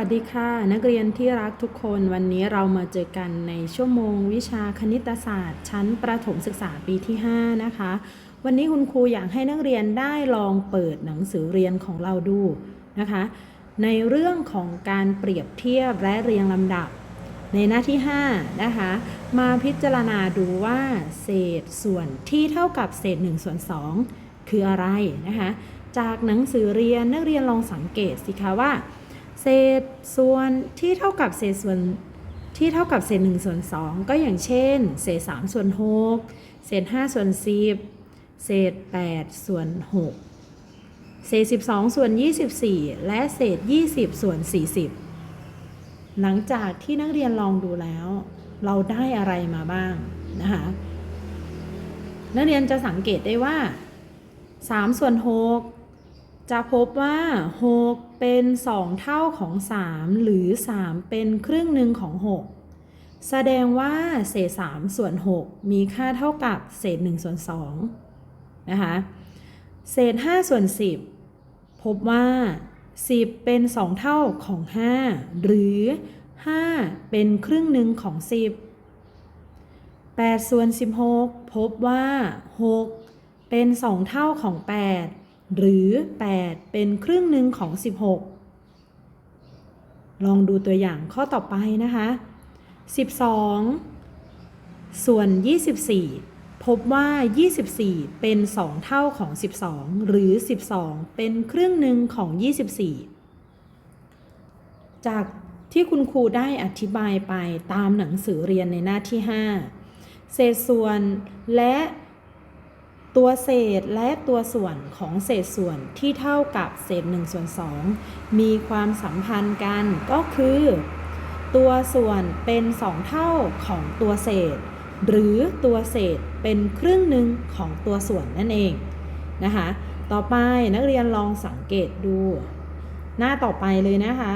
สวัสดีค่ะนักเรียนที่รักทุกคนวันนี้เรามาเจอกันในชั่วโมงวิชาคณิตศาสตร์ ชั้นประถมศึกษาปีที่ 5 นะคะ วันนี้คุณครูอยากให้นักเรียนได้ลองเปิดหนังสือเรียนของเราดูนะคะ ในเรื่องของการเปรียบเทียบและเรียงลำดับ ในหน้าที่ 5 นะคะ มาพิจารณาดูว่าเศษส่วนที่เท่ากับเศษ1ส่วน2คืออะไรนะคะ จากหนังสือเรียนนักเรียนลองสังเกตสิคะว่า เศษส่วนที่เท่ากับเศษส่วนที่เท่ากับเศษ1ส่วน2ก็อย่างเช่น เศษ3ส่วน6เศษ5ส่วน10 เศษ8ส่วน6เศษ12ส่วน24 และเศษ 20 ส่วน 40 หลังจากที่นักเรียนลองดูแล้ว เราได้อะไรมาบ้างนะคะนักเรียนจะสังเกตได้ว่า3ส่วน6 จะพบว่า 6 เป็น 2 เท่าของ 3 หรือ 3 เป็นครึ่งหนึ่งของ 6 แสดงว่าเศษ 3 ส่วน 6 มีค่าเท่ากับเศษ 1 ส่วน2นะคะ เศษ 5 ส่วน 10 พบว่า 10 เป็น 2 เท่าของ 5 หรือ 5 เป็นครึ่งหนึ่งของ 10 8 ส่วน 16 พบว่า 6 เป็น 2 เท่าของ 8 หรือ 8 เป็นครึ่งหนึ่งของ 16 ลองดูตัวอย่างข้อต่อไปนะคะ 12 ส่วน 24 พบว่า 24 เป็น 2 เท่าของ 12 หรือ 12 เป็นครึ่งหนึ่งของ 24 จากที่คุณครูได้อธิบายไปตามหนังสือเรียนในหน้าที่ 5 เศษส่วนและ ตัวเศษและตัวส่วนของเศษส่วนที่เท่ากับเศษ1ส่วน2มีความสัมพันธ์กันก็คือ ตัวส่วนเป็น 2 เท่าของตัวเศษ หรือตัวเศษเป็นครึ่งหนึ่งของตัวส่วนนั่นเองนะคะ ต่อไปนักเรียนลองสังเกตดู หน้าต่อไปเลยนะคะ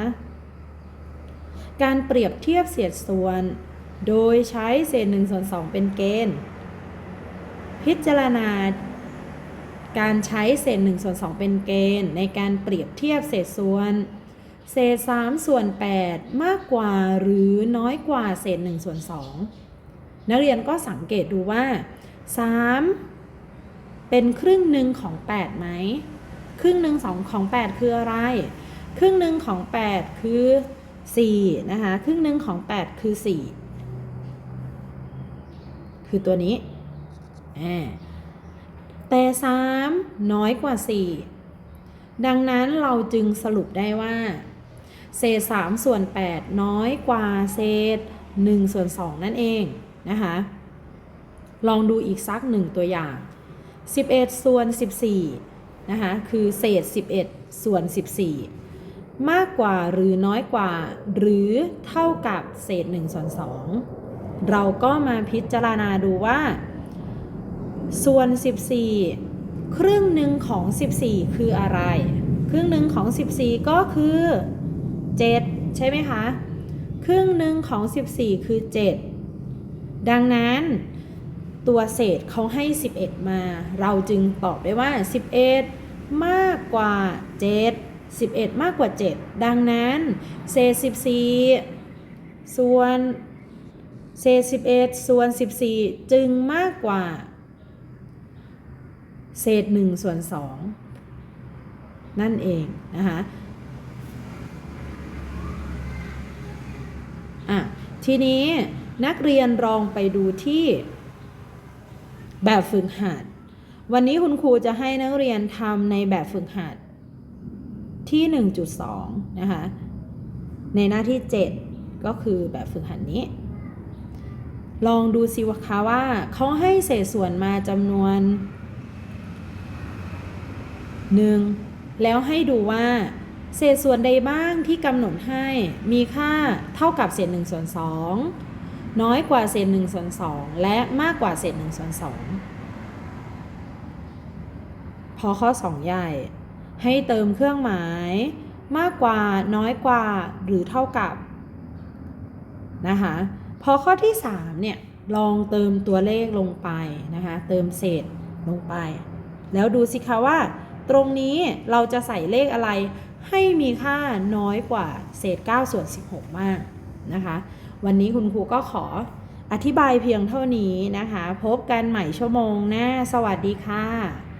การเปรียบเทียบเศษส่วน โดยใช้เศษ1ส่วน2เป็นเกณฑ์ พิจารณาการใช้เศษ1ส่วน2 เป็นเกณฑ์ในการเปรียบเทียบเศษส่วน เศษ3ส่วน 8 มากกว่าหรือน้อยกว่าเศษ1ส่วน2นักเรียนก็สังเกตดูว่า 3 เป็นครึ่งหนึ่งของ8ไหมครึ่งหนึ่งสองของ 8 คืออะไร ครึ่งหนึ่งของ 8 คือ4นะคะ ครึ่งหนึ่งของ 8 คือ 4 คือตัวนี้ แต่ 3 น้อยกว่า 4 ดังนั้นเราจึงสรุปได้ว่า เศษ 3 ส่วน 8 น้อยกว่าเศษ 1 ส่วน 2 นั่นเองนะคะ ลองดูอีกสักหนึ่งตัวอย่าง 11 ส่วน 14 นะคะ คือเศษ 11 ส่วน 14 มากกว่าหรือน้อยกว่า หรือเท่ากับเศษ1ส่วน2เราก็มาพิจารณาดูว่า ส่วน 14 ครึ่งหนึ่งของ 14 คืออะไร ครึ่งหนึ่งของ 14 ก็คือ 7 ใช่ไหมคะ ครึ่งหนึ่งของ 14 คือ 7 ดังนั้นตัวเศษเขาให้ 11 มา เราจึงตอบได้ว่า 11 มากกว่า 7 11 มากกว่า 7 ดังนั้นเศษ14 ส่วนเศษ11 ส่วน 14 จึงมากกว่า เศษ1ส่วน2นั่นเองนะคะอะทีนี้นักเรียนลองไปดูที่แบบฝึกหัด วันนี้คุณครูจะให้นักเรียนทำในแบบฝึกหัดที่ 1.2 นะคะ ในหน้าที่ 7 ก็คือแบบฝึกหัดนี้ ลองดูสิวะคะว่าเขาให้เศษส่วนมาจำนวน 1แล้วให้ดูว่า เศษส่วนใดบ้างที่กำหนดให้มีค่าเท่ากับเศษ1ส่วน2น้อยกว่าเศษ1ส่วน2และมากกว่าเศษ1ส่วน2พอข้อ 2 ใหญ่ ให้เติมเครื่องหมาย มากกว่าน้อยกว่าหรือเท่ากับนะคะพอข้อที่3เนี่ยลองเติมตัวเลขลงไปนะคะเติมเศษลงไป แล้วดูสิคะว่า ตรงนี้เราจะใส่เลขอะไรให้มีค่าน้อยกว่าเศษ 9 ส่วน 16 มากนะคะ วันนี้คุณครูก็ขออธิบายเพียงเท่านี้นะคะ พบกันใหม่ชั่วโมงหน้า สวัสดีค่ะ